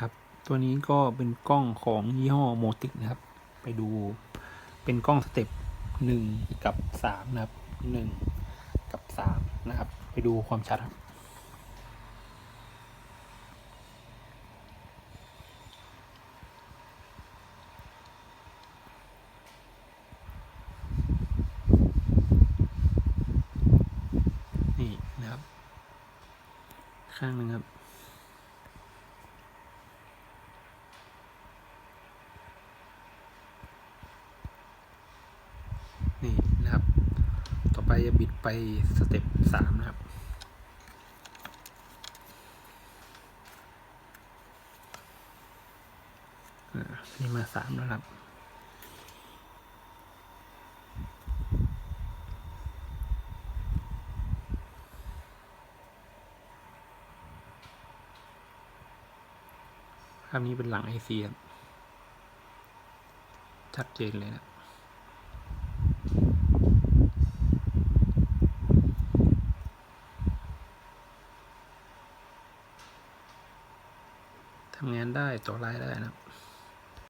ครับ ตัวนี้ก็เป็นกล้องของยี่ห้อโมติกนะครับ ไปดูเป็นกล้องสเต็ปหนึ่งกับสามนะครับหนึ่งกับสามนะครับ ไปดูความชัดครับนี่นะครับ ข้างหนึ่งครับ นี่นะครับ ต่อไปจะบิดไปสเต็ปสามนะครับนี่มาสามแล้วครับ ภาพนี้เป็นหลังไอซีครับชัดเจนเลยนะ ทำงานได้ต่อรายได้นะครับ